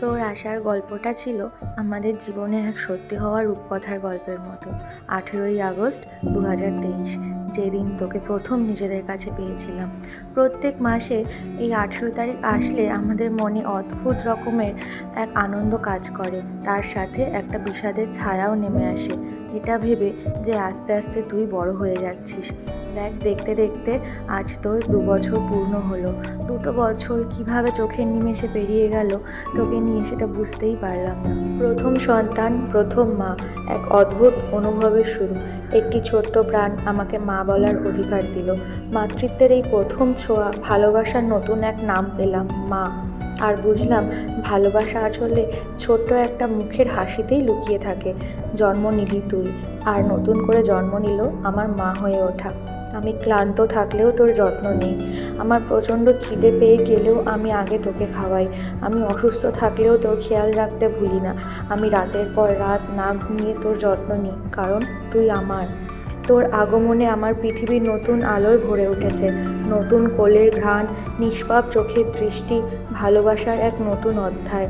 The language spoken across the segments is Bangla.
তোর আসার গল্পটা ছিল আমাদের জীবনে এক সত্যি হওয়া রূপকথার গল্পের মতো। আঠেরোই আগস্ট দু হাজার তেইশ, যেদিন তোকে প্রথম নিজেদের কাছে পেয়েছিলাম। প্রত্যেক মাসে এই আঠেরো তারিখ আসলে আমাদের মনে অদ্ভুত রকমের এক আনন্দ কাজ করে। তার সাথে একটা বিষাদের ছায়াও নেমে আসে। এটা ভেবে যে আস্তে আস্তে তুই বড় হয়ে যাচ্ছিস। দেখ, দেখতে দেখতে আজ তোর দু বছর পূর্ণ হলো। দুটো বছর কীভাবে চোখের নিমেষে পেরিয়ে গেল তোকে নিয়ে সেটা বুঝতেই পারলাম না। প্রথম সন্তান, প্রথম মা, এক অদ্ভুত অনুভবের শুরু। একটি ছোট্ট প্রাণ আমাকে মা বলার অধিকার দিল। মাতৃত্বের এই প্রথম ছোঁয়া ভালোবাসার নতুন এক নাম পেলাম, মা। আর বুঝলাম ভালোবাসা আসলে ছোট্ট একটা মুখের হাসিতেই লুকিয়ে থাকে। জন্ম নিলি তুই, আর নতুন করে জন্ম নিল আমার মা হয়ে ওঠা। আমি ক্লান্ত থাকলেও তোর যত্ন নেই। আমার প্রচণ্ড খিদে পেয়ে গেলেও আমি আগে তোকে খাওয়াই। আমি অসুস্থ থাকলেও তোর খেয়াল রাখতে ভুলি না। আমি রাতের পর রাত না ঘুমিয়ে তোর যত্ন নিই, কারণ তুই আমার। তোর আগমনে আমার পৃথিবীর নতুন আলোয় ভরে উঠেছে। নতুন কোলের ঘ্রাণ নিষ্পাপ চোখের দৃষ্টি ভালোবাসার এক নতুন অধ্যায়।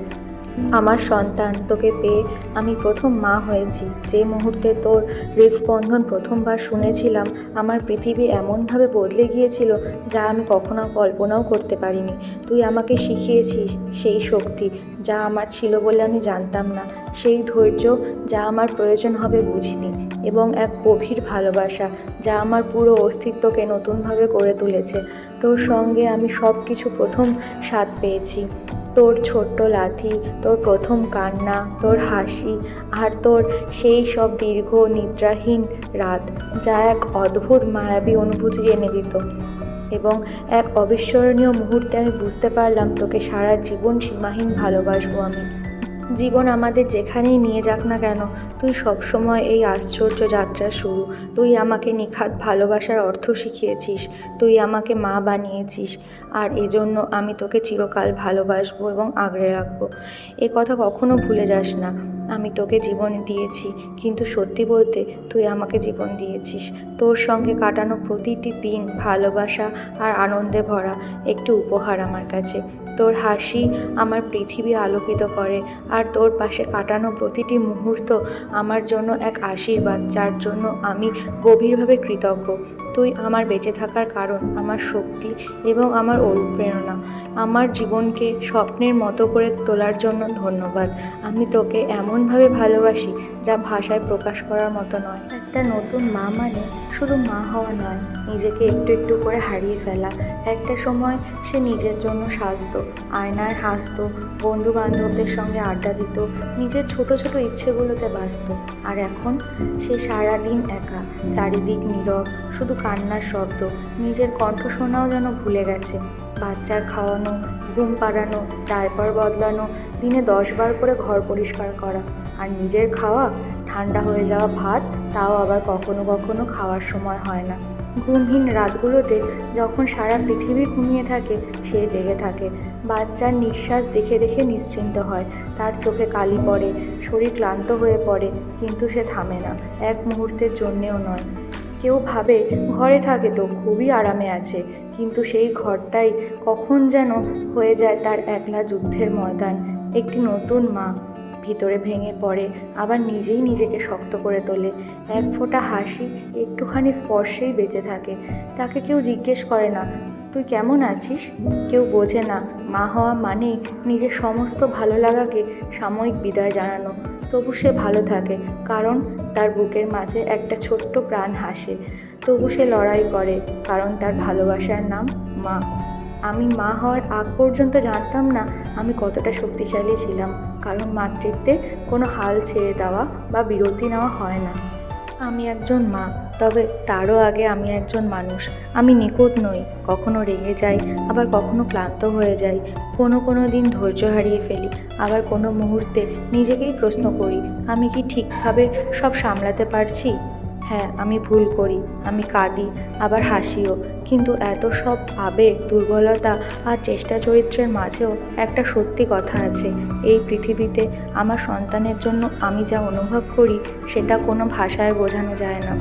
আমার সন্তান, তোকে পেয়ে আমি প্রথম মা হয়েছি। যে মুহূর্তে তোর হৃদস্পন্দন প্রথমবার শুনেছিলাম, আমার পৃথিবী এমনভাবে বদলে গিয়েছিল যা আমি কখনো কল্পনাও করতে পারিনি। তুই আমাকে শিখিয়েছিস সেই শক্তি, যা আমার ছিল বলে আমি জানতাম না। সেই ধৈর্য যা আমার প্রয়োজন হবে বুঝিনি এবং এক গভীর ভালোবাসা যা আমার পুরো অস্তিত্বকে নতুনভাবে করে তুলেছে। তোর সঙ্গে আমি সব কিছু প্রথম স্বাদ পেয়েছি। তোর ছোট্ট লাথি, তোর প্রথম কান্না, তোর হাসি আর তোর সেই সব দীর্ঘ নিদ্রাহীন রাত যা এক অদ্ভুত মায়াবী অনুভূতি এনে দিত। এবং এক অবিস্মরণীয় মুহূর্তে আমি বুঝতে পারলাম তোকে সারা জীবন সীমাহীন ভালোবাসবো আমি। জীবন আমাদের যেখানেই নিয়ে যাক না কেন, তুই সবসময় এই আশ্চর্য যাত্রা শুরু। তুই আমাকে নিখাত ভালোবাসার অর্থ শিখিয়েছিস, তুই আমাকে মা বানিয়েছিস, আর এজন্য আমি তোকে চিরকাল ভালোবাসবো এবং আগলে রাখব। এ কথা কখনো ভুলে যাস না, আমি তোকে জীবন দিয়েছি, কিন্তু সত্যি বলতে তুই আমাকে জীবন দিয়েছিস। তোর সঙ্গে কাটানো প্রতিটি দিন ভালোবাসা আর আনন্দে ভরা একটি উপহার আমার কাছে। তোর হাসি আমার পৃথিবী আলোকিত করে আর তোর পাশে কাটানো প্রতিটি মুহূর্ত আমার জন্য এক আশীর্বাদ, যার জন্য আমি গভীরভাবে কৃতজ্ঞ। তুই আমার বেঁচে থাকার কারণ, আমার শক্তি এবং আমার অনুপ্রেরণা। আমার জীবনকে স্বপ্নের মতো করে তোলার জন্য ধন্যবাদ। আমি তোকে এমনভাবে ভালোবাসি যা ভাষায় প্রকাশ করার মতো নয়। একটা নতুন মা মানে শুধু মা হওয়া নয়, নিজেকে একটু একটু করে হারিয়ে ফেলা। একটা সময় সে নিজের জন্য সাজতো, আয়নায় হাসতো বন্ধু বান্ধবদের সঙ্গে আড্ডা দিত, নিজের ছোট ছোট ইচ্ছেগুলোতে বাঁচত আর এখন সে সারাদিন একা, চারিদিক নীরব, শুধু কান্নার শব্দ, নিজের কণ্ঠ শোনাও যেন ভুলে গেছে। বাচ্চার খাওয়ানো, ঘুম পাড়ানো, ডায়পার বদলানো, দিনে দশবার করে ঘর পরিষ্কার করা। আর নিজের খাওয়া, ঠান্ডা হয়ে যাওয়া ভাত তাও আবার কখনো কখনো খাওয়ার সময় হয় না। ঘুমহীন রাতগুলোতে যখন সারা পৃথিবী ঘুমিয়ে থাকে, সে জেগে থাকে। বাচ্চার নিঃশ্বাস দেখে দেখে নিশ্চিন্ত হয়। তার চোখে কালি পড়ে, শরীর ক্লান্ত হয়ে পড়ে, কিন্তু সে থামে না, এক মুহূর্তের জন্যেও নয়। কেউ ভাবে, ঘরে থাকে তো, খুবই আরামে আছে। কিন্তু সেই ঘরটাই কখন যেন হয়ে যায় তার একলা যুদ্ধের ময়দান। একটি নতুন মা ভিতরে ভেঙে পড়ে, আবার নিজেই নিজেকে শক্ত করে তোলে। এক ফোঁটা হাসি একটুখানি স্পর্শেই বেঁচে থাকে। তাকে কেউ জিজ্ঞেস করে না, তুই কেমন আছিস? কেউ বোঝে না, মা হওয়া মানেই নিজের সমস্ত ভালো লাগাকে সাময়িক বিদায় জানানো। তবু সে ভালো থাকে, কারণ তার বুকের মাঝে একটা ছোট্ট প্রাণ হাসে। তবু সে লড়াই করে, কারণ তার ভালোবাসার নাম মা। আমি মা হওয়ার আগ পর্যন্ত জানতাম না আমি কতটা শক্তিশালী ছিলাম, কারণ মাতৃত্বে কোনো হাল ছেড়ে দেওয়া বা বিরতি নেওয়া হয় না। আমি একজন মা, তবে তারও আগে আমি একজন মানুষ। আমি নিখুঁত নই, কখনো রেগে যাই, আবার কখনো ক্লান্ত হয়ে যাই। কোনো কোনো দিন ধৈর্য হারিয়ে ফেলি, আবার কোনো মুহূর্তে নিজেকেই প্রশ্ন করি, আমি কি ঠিকভাবে সব সামলাতে পারছি? হ্যাঁ আমি ভুল করি, আমি কাঁদি, আবার হাসিও। কিন্তু এত সব আবেগ, দুর্বলতা আর চেষ্টা চরিত্রের মাঝেও একটা সত্যি কথা আছে। এই পৃথিবীতে আমার সন্তানের জন্য আমি যা অনুভব করি, সেটা কোনো ভাষায় বোঝানো যায় না।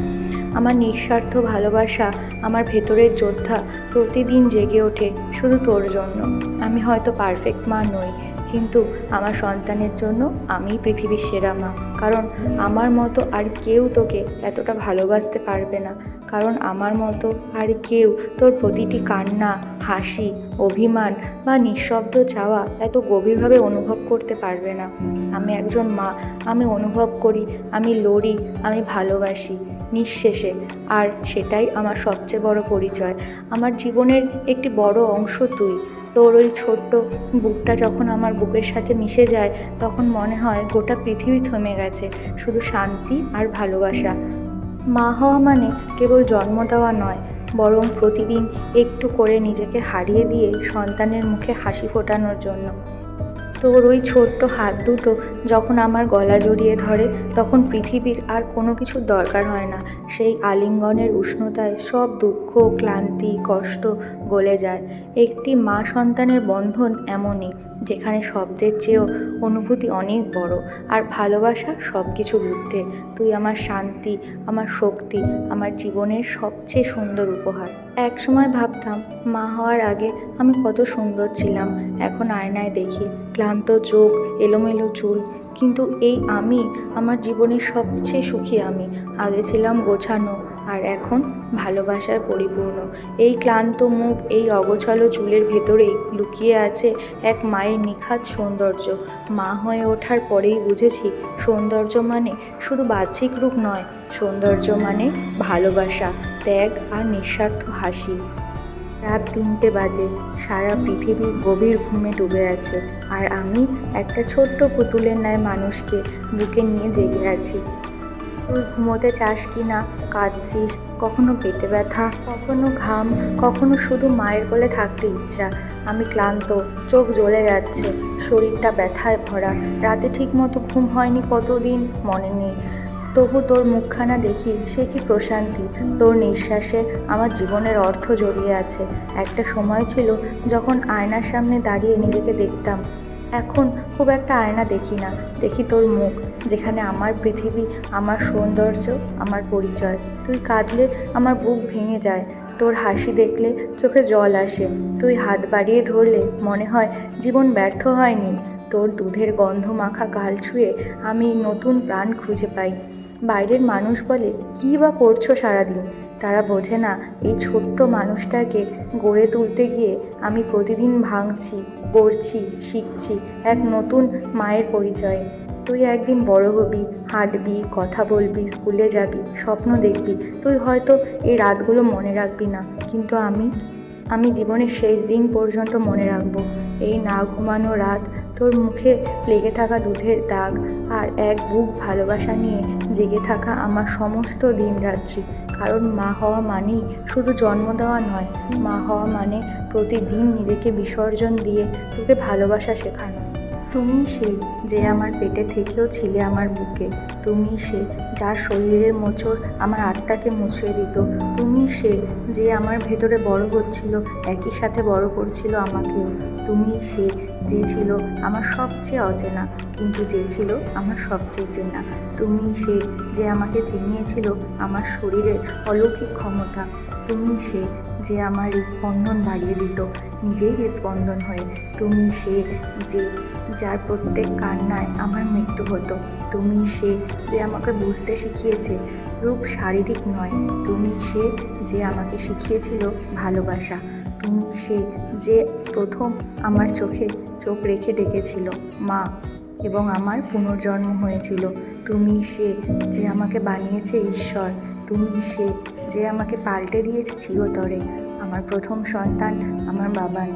আমার নিঃস্বার্থ ভালোবাসা আমার ভেতরের যোদ্ধা প্রতিদিন জেগে ওঠে শুধু তোর জন্য। আমি হয়তো পারফেক্ট মা নই। কিন্তু আমার সন্তানের জন্য আমিই পৃথিবীর সেরা মা। কারণ আমার মতো আর কেউ তোকে এতটা ভালোবাসতে পারবে না। কারণ আমার মতো আর কেউ তোর প্রতিটি কান্না, হাসি, অভিমান বা নিঃশব্দ চাওয়া এত গভীরভাবে অনুভব করতে পারবে না। আমি একজন মা, আমি অনুভব করি, আমি লড়ি, আমি ভালোবাসি নিঃশেষে। আর সেটাই আমার সবচেয়ে বড় পরিচয়। আমার জীবনের একটি বড় অংশ তুই। তোর ওই ছোট্ট বুকটা যখন আমার বুকের সাথে মিশে যায়, তখন মনে হয় গোটা পৃথিবী থমে গেছে, শুধু শান্তি আর ভালোবাসা। মা হওয়া মানে কেবল জন্ম দেওয়া নয়, বরং প্রতিদিন একটু করে নিজেকে হারিয়ে দিয়ে সন্তানের মুখে হাসি ফোটানোর জন্য। তোর ওই ছোট্ট হাত দুটো যখন আমার গলা জড়িয়ে ধরে, তখন পৃথিবীর আর কোনো কিছুর দরকার হয় না। সেই আলিঙ্গনের উষ্ণতায় সব দুঃখ, ক্লান্তি, কষ্ট গলে যায়। একটি মা সন্তানের বন্ধন এমনই। যেখানে শব্দের চেয়েও অনুভূতি অনেক বড়। আর ভালোবাসা সব কিছু বুদ্ধে তুই আমার শান্তি, আমার শক্তি, আমার জীবনের সবচেয়ে সুন্দর উপহার। এক সময় ভাবতাম, মা হওয়ার আগে আমি কত সুন্দর ছিলাম। এখন আয়নায় দেখি, ক্লান্ত চোখ, এলোমেলো চুল কিন্তু এই আমি আমার জীবনের সবচেয়ে সুখী আমি। আগে ছিলাম গোছানো, আর এখন ভালোবাসায় পরিপূর্ণ। এই ক্লান্ত মুখ, এই অগোছালো চুলের ভেতরেই লুকিয়ে আছে এক মায়ের নিখাত সৌন্দর্য। মা হয়ে ওঠার পরেই বুঝেছি, সৌন্দর্য মানে শুধু বাহ্যিক রূপ নয়, সৌন্দর্য মানে ভালোবাসা, ত্যাগ আর নিঃস্বার্থ হাসি। রাত তিনটে বাজে। সারা পৃথিবী গভীর ঘুমে ডুবে আছে। আর আমি একটা ছোট্ট পুতুলের ন্যায় মানুষকে বুকে নিয়ে জেগে আছি। তুই ঘুমোতে চাস কি না? কাঁদছিস? কখনো পেটে ব্যথা? কখনো ঘাম? কখনো শুধু মায়ের কোলে থাকতে ইচ্ছা? আমি ক্লান্ত, চোখ জ্বলে যাচ্ছে, শরীরটা ব্যথায় ভরা। রাতে ঠিক মতো ঘুম হয়নি কতদিন? মনে নেই। তবু তোর মুখখানা দেখি, সে কি প্রশান্তি? তোর নিঃশ্বাসে আমার জীবনের অর্থ জড়িয়ে আছে। একটা সময় ছিল যখন আয়নার সামনে দাঁড়িয়ে নিজেকে দেখতাম। এখন খুব একটা আয়না দেখি না। দেখি তোর মুখ, যেখানে আমার পৃথিবী, আমার সৌন্দর্য, আমার পরিচয়। তুই কাঁদলে আমার বুক ভেঙে যায়। তোর হাসি দেখলে চোখে জল আসে। তুই হাত বাড়িয়ে ধরলে মনে হয় জীবন ব্যর্থ হয়নি। তোর দুধের গন্ধ মাখা গাল ছুঁয়ে আমি নতুন প্রাণ খুঁজে পাই। বাইরের মানুষ বলে, কী বা করছ সারাদিন? তারা বোঝে না, এই ছোট্ট মানুষটাকে গড়ে তুলতে গিয়ে আমি প্রতিদিন ভাঙছি পড়ছি শিখছি এক নতুন মায়ের পরিচয়। তুই একদিন বড় হবি, হাঁটবি, কথা বলবি, স্কুলে যাবি, স্বপ্ন দেখবি, তুই হয়তো এই রাতগুলো মনে রাখবি না, কিন্তু আমি আমি জীবনের শেষ দিন পর্যন্ত মনে রাখব। এই না ঘুমানো রাত তোর মুখে লেগে থাকা দুধের দাগ আর এক বুক ভালোবাসা নিয়ে জেগে থাকা আমার সমস্ত দিন রাত্রি। কারণ মা হওয়া মানেই শুধু জন্ম দেওয়া নয়, মা হওয়া মানে প্রতিদিন নিজেকে বিসর্জন দিয়ে তোকে ভালোবাসা শেখানো। তুমি সে যে আমার পেটে থেকেও ছিলে আমার বুকে। তুমি সে যার শরীরের মোচড় আমার আত্মাকে মুছিয়ে দিত। তুমি সে যে আমার ভেতরে বড় হচ্ছিল, একই সাথে বড় করছিল আমাকেও। তুমি সে যে ছিল আমার সবচেয়ে অচেনা, কিন্তু যে ছিল আমার সবচেয়ে চেনা। তুমি সে যে আমাকে চিনিয়েছিল আমার শরীরের অলৌকিক ক্ষমতা। তুমি সে যে আমার স্পন্দন বাড়িয়ে দিত, নিজেই স্পন্দন হয়ে। তুমি সে যে যার প্রত্যেক কান্নায় আমার মৃত্যু হতো। তুমি সে যে আমাকে বুঝতে শিখিয়েছে, রূপ শারীরিক নয়। তুমি সে যে আমাকে শিখিয়েছিল, ভালোবাসা। তুমি সে যে প্রথম আমার চোখে চোখ রেখে ডেকেছিল, মা, এবং আমার পুনর্জন্ম হয়েছিল। তুমি সে যে আমাকে বানিয়েছে ঈশ্বর। তুমি সে যে আমাকে পাল্টে দিয়েছে চিরতরে। আমার প্রথম সন্তান আমার বাবার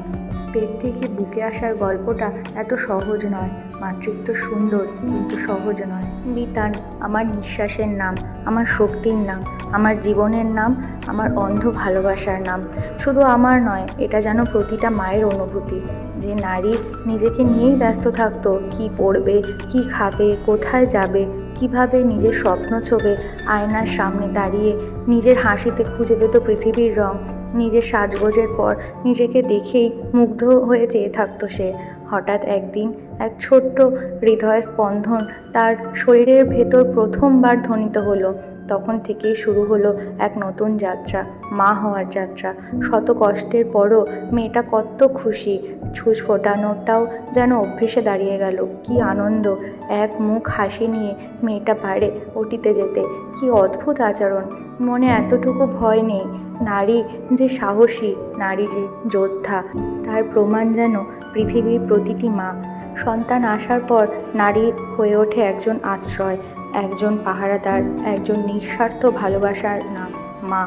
পেট থেকে বুকে আসার গল্পটা এত সহজ নয়। মাতৃত্ব সুন্দর কিন্তু সহজ নয়। বিতান, আমার নিঃশ্বাসের নাম, আমার শক্তির নাম, আমার জীবনের নাম, আমার অন্ধ ভালোবাসার নাম। শুধু আমার নয়, এটা যেন প্রতিটা মায়ের অনুভূতি। যে নারী নিজেকে নিয়েই ব্যস্ত থাকতো, কি পড়বে, কি খাবে, কোথায় যাবে কীভাবে নিজের স্বপ্ন ছবে আয়নার সামনে দাঁড়িয়ে নিজের হাসিতে খুঁজে পেত পৃথিবীর রং। নিজের সাজগোজের পর নিজেকে দেখেই মুগ্ধ হয়ে চেয়ে থাকতো সে। হঠাৎ একদিন এক ছোট্ট হৃদয় স্পন্দন তার শরীরের ভেতর প্রথমবার ধ্বনিত হলো। তখন থেকেই শুরু হলো এক নতুন যাত্রা, মা হওয়ার যাত্রা। শত কষ্টের পরও মেয়েটা কত খুশি, ছুঁচ ফোটানোটাও যেন অভ্যেসে দাঁড়িয়ে গেল। কি আনন্দ, এক মুখ হাসি নিয়ে মেয়েটা পারে ওটিতে যেতে। কি অদ্ভুত আচরণ, মনে এতটুকু ভয় নেই। নারী যে সাহসী, নারী যে যোদ্ধা, তার প্রমাণ যেন পৃথিবীর প্রতিটি মা। সন্তান আসার পর নারী হয়ে ওঠে একজন আশ্রয়। একজন পাহারাদার, একজন নিঃস্বার্থ ভালোবাসার নাম। মা,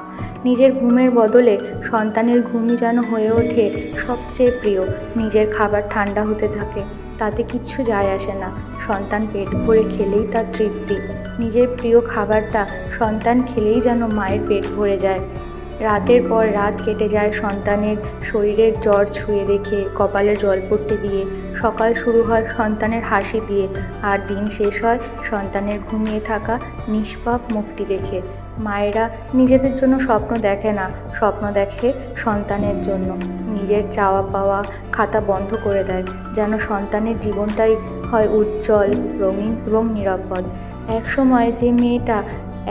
নিজের ঘুমের বদলে সন্তানের ঘুমই যেন হয়ে ওঠে সবচেয়ে প্রিয়, নিজের খাবার ঠান্ডা হতে থাকে, তাতে কিচ্ছু যায় আসে না। সন্তান পেট ভরে খেলেই তার তৃপ্তি, নিজের প্রিয় খাবারটা সন্তান খেলেই যেন মায়ের পেট ভরে যায়। রাতের পর রাত কেটে যায় সন্তানের শরীরের জ্বর ছুঁয়ে দেখে, কপালে জল পড়তে দিয়ে সকাল শুরু হয় সন্তানের হাসি দিয়ে, আর দিন শেষ হয় সন্তানের ঘুমিয়ে থাকা নিষ্পাপ মুখটি দেখে। মায়েরা নিজেদের জন্য স্বপ্ন দেখে না, স্বপ্ন দেখে সন্তানের জন্য। নিজের চাওয়া পাওয়া খাতা বন্ধ করে দেয়, যেন সন্তানের জীবনটাই হয় উজ্জ্বল, রঙিন এবং নিরাপদ। এক সময় যে মেয়েটা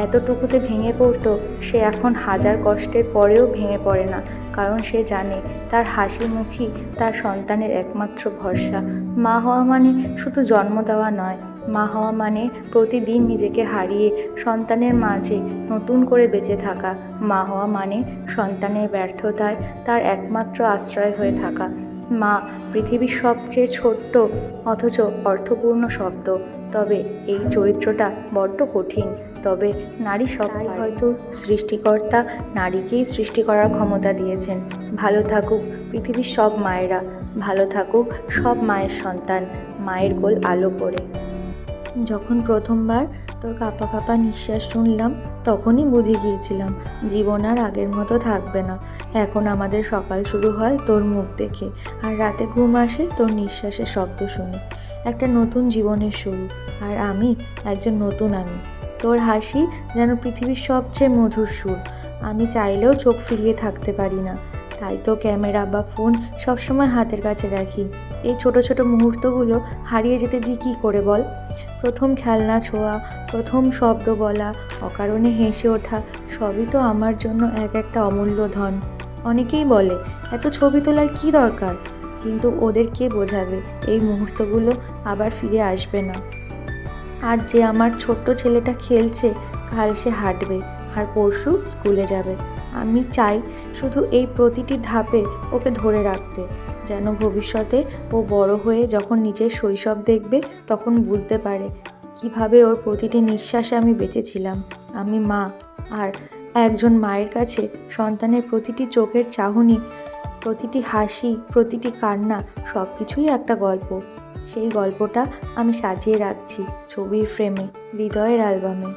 এতটুকুতে ভেঙে পড়তো, সে এখন হাজার কষ্টের পরেও ভেঙে পড়ে না। কারণ সে জানে তার হাসি মুখই তার সন্তানের একমাত্র ভরসা। মা হওয়া মানে শুধু জন্ম দেওয়া নয়, মা হওয়া মানে প্রতিদিন নিজেকে হারিয়ে সন্তানের মাঝে নতুন করে বেঁচে থাকা। মা হওয়া মানে সন্তানের ব্যর্থতায় তার একমাত্র আশ্রয় হয়ে থাকা। মা পৃথিবীর সবচেয়ে ছোট্ট অথচ অর্থপূর্ণ শব্দ। তবে এই চরিত্রটা বড্ড কঠিন। তবে নারী সবাই হয়তো সৃষ্টিকর্তা নারীকেই সৃষ্টি করার ক্ষমতা দিয়েছেন। ভালো থাকুক পৃথিবীর সব মায়েরা। ভালো থাকুক সব মায়ের সন্তান। মায়ের গোল আলো করে যখন প্রথমবার তোর কাপা কাপা নিঃশ্বাস শুনলাম, তখনই বুঝে গিয়েছিলাম, জীবন আর আগের মতো থাকবে না। এখন আমাদের সকাল শুরু হয় তোর মুখ দেখে, আর রাতে ঘুম আসে তোর নিঃশ্বাসের শব্দ শুনে। একটা নতুন জীবনের শুরু, আর আমি একজন নতুন আমি। তোর হাসি যেন পৃথিবীর সবচেয়ে মধুর সুর। আমি চাইলেও চোখ ফিরিয়ে থাকতে পারি না। তাই তো ক্যামেরা বা ফোন সবসময় হাতের কাছে রাখি। এই ছোট ছোট মুহূর্তগুলো হারিয়ে যেতে দিই কী করে বল? প্রথম খেলনা ছোঁয়া, প্রথম শব্দ বলা, অকারণে হেসে ওঠা, সবই তো আমার জন্য এক একটা অমূল্য ধন। অনেকেই বলে, এত ছবি তোলার কি দরকার? কিন্তু ওদের কে বোঝাবে? এই মুহূর্তগুলো আবার ফিরে আসবে না। আজ যে আমার ছোট্ট ছেলেটা খেলছে, কাল সে হাঁটবে আর পরশু স্কুলে যাবে। আমি চাই শুধু এই প্রতিটি ধাপে ওকে ধরে রাখতে। যেন ভবিষ্যতে ও বড় হয়ে যখন নিজের শৈশব দেখবে, তখন বুঝতে পারে কীভাবে ওর প্রতিটি নিঃশ্বাসে আমি বেঁচেছিলাম। আমি মা, আর একজন মায়ের কাছে সন্তানের প্রতিটি চোখের চাহনি, প্রতিটি হাসি, প্রতিটি কান্না সব কিছুই একটা গল্প। সেই গল্পটা আমি সাজিয়ে রাখছি ছবির ফ্রেমে, হৃদয়ের অ্যালবামে।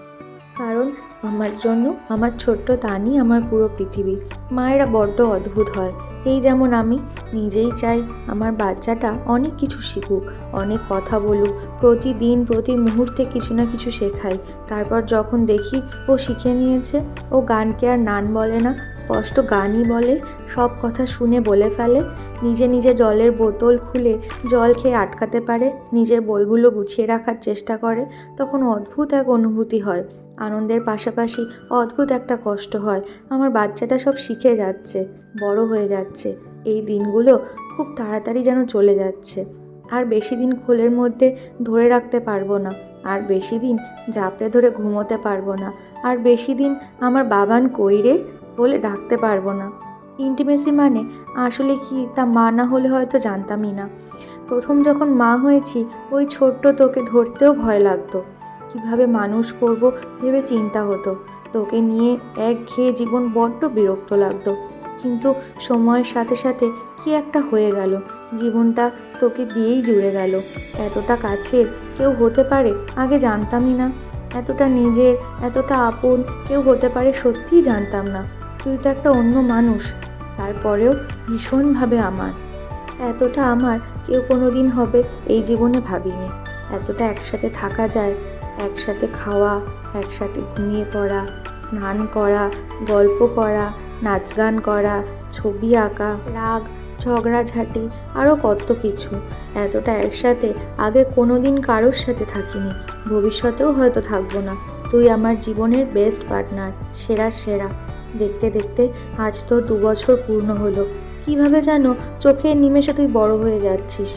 কারণ আমার জন্য, আমার ছোট্ট তানি আমার পুরো পৃথিবী। মায়েরা বড্ড অদ্ভুত হয়। এই যেমন আমি নিজেই চাই আমার বাচ্চাটা অনেক কিছু শিখুক, অনেক কথা বলুক, প্রতিদিন, প্রতি মুহূর্তে কিছু না কিছু শেখাই। তারপর যখন দেখি ও শিখে নিয়েছে, ও গানকে আর নান বলে না, স্পষ্ট গানই বলে, সব কথা শুনে বলে ফেলে, নিজে নিজে জলের বোতল খুলে জল খেয়ে আটকাতে পারে, নিজের বইগুলো গুছিয়ে রাখার চেষ্টা করে, তখন অদ্ভুত এক অনুভূতি হয়। আনন্দের পাশাপাশি অদ্ভুত একটা কষ্ট হয়। আমার বাচ্চাটা সব শিখে যাচ্ছে, বড় হয়ে যাচ্ছে। এই দিনগুলো খুব তাড়াতাড়ি যেন চলে যাচ্ছে। আর বেশি দিন খোলের মধ্যে ধরে রাখতে পারব না। আর বেশি দিন জাপড়ে ধরে ঘুমোতে পারব না। আর বেশি দিন আমার বাবান কইরে বলে ডাকতে পারব না। ইন্টিমেসি মানে আসলে কি তা মা না হলে হয়তো জানতামই না। প্রথম যখন মা হয়েছি, ওই ছোট্ট তোকে ধরতেও ভয় লাগতো। কীভাবে মানুষ করব ভেবে চিন্তা হতো। তোকে নিয়ে এক খেয়ে জীবন বড্ড বিরক্ত লাগতো। কিন্তু সময়ের সাথে সাথে কি একটা হয়ে গেল। জীবনটা তোকে দিয়েই জুড়ে গেল। এতটা কাছের কেউ হতে পারে আগে জানতামই না। এতটা নিজের, এতটা আপন কেউ হতে পারে সত্যিই জানতাম না। তুই তো একটা অন্য মানুষ, তারপরেও ভীষণভাবে আমার। এতটা আমার কেউ কোনো দিন হবে এই জীবনে ভাবিনি। এতটা একসাথে থাকা যায় একসাথে খাওয়া, একসাথে ঘুমিয়ে পড়া, স্নান করা, গল্প করা, নাচ গান করা, ছবি আঁকা, রাগ, ঝগড়াঝাটি আরও কত কিছু। এতটা একসাথে আগে কোনো দিন কারোর সাথে থাকিনি। ভবিষ্যতেও হয়তো থাকব না। তুই আমার জীবনের বেস্ট পার্টনার সেরার সেরা। দেখতে দেখতে আজ তো দু বছর পূর্ণ হলো। কীভাবে যেন চোখের নিমেষে তুই বড় হয়ে যাচ্ছিস।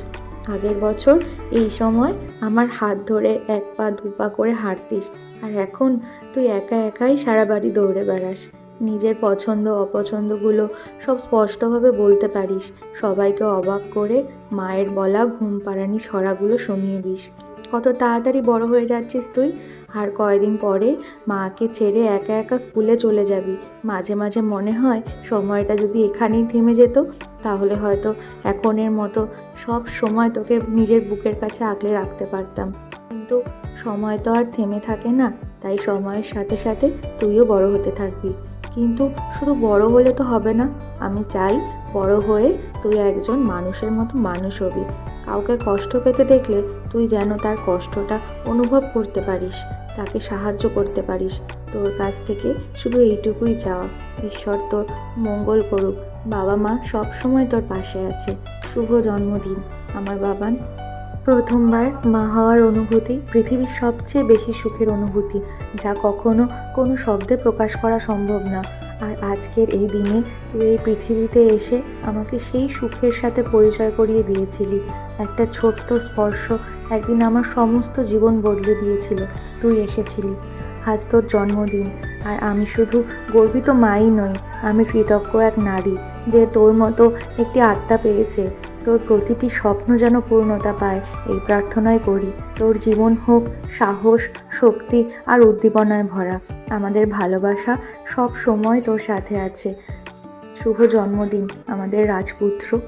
আগের বছর এই সময় আমার হাত ধরে এক পা দু পা করে হাঁটতিস। আর এখন তুই একা একাই সারা বাড়ি দৌড়ে বেড়াস। নিজের পছন্দ, অপছন্দগুলো সব স্পষ্টভাবে বলতে পারিস। সবাইকে অবাক করে মায়ের বলা ঘুম পাড়ানি ছড়াগুলো শুনিয়ে দিস। কত তাড়াতাড়ি বড় হয়ে যাচ্ছিস তুই? আর কয়দিন পরে মাকে ছেড়ে একা একা স্কুলে চলে যাবি। মাঝে মাঝে মনে হয় সময়টা যদি এখানেই থেমে যেত, তাহলে হয়তো এখনের মতো সব সময় তোকে নিজের বুকের কাছে আগলে রাখতে পারতাম। কিন্তু সময় তো আর থেমে থাকে না, তাই সময়ের সাথে সাথে তুইও বড় হতে থাকবি। কিন্তু শুধু বড় হলে তো হবে না, আমি চাই বড় হয়ে তুই একজন মানুষের মতো মানুষ হবি। কাউকে কষ্ট পেতে দেখলে তুই যেন তার কষ্টটা অনুভব করতে পারিস। তাকে সাহায্য করতে পারিস। তোর কাছ থেকে শুধু এইটুকুই চাওয়া। ঈশ্বর তোর মঙ্গল করুক। বাবা মা সবসময় তোর পাশে আছে। শুভ জন্মদিন। আমার বাবান, প্রথমবার মা হওয়ার অনুভূতি পৃথিবীর সবচেয়ে বেশি সুখের অনুভূতি, যা কখনো কোনো শব্দে প্রকাশ করা সম্ভব না। আর আজকের এই দিনে তুই এই পৃথিবীতে এসে আমাকে সেই সুখের সাথে পরিচয় করিয়ে দিয়েছিলি। একটা ছোট্ট স্পর্শ একদিন আমার সমস্ত জীবন বদলে দিয়েছিল। তুই এসেছিলি। আজ তোর জন্মদিন। আর আমি শুধু গর্বিত মাই নই, আমি কৃতজ্ঞ এক নারী যে তোর মতো একটি আত্মা পেয়েছে। তোর প্রতিটি স্বপ্ন যেন পূর্ণতা পায়, এই প্রার্থনাই করি। তোর জীবন হোক সাহস, শক্তি আর উদ্দীপনায় ভরা। আমাদের ভালোবাসা সব সময় তোর সাথে আছে। শুভ জন্মদিন, আমাদের রাজপুত্র।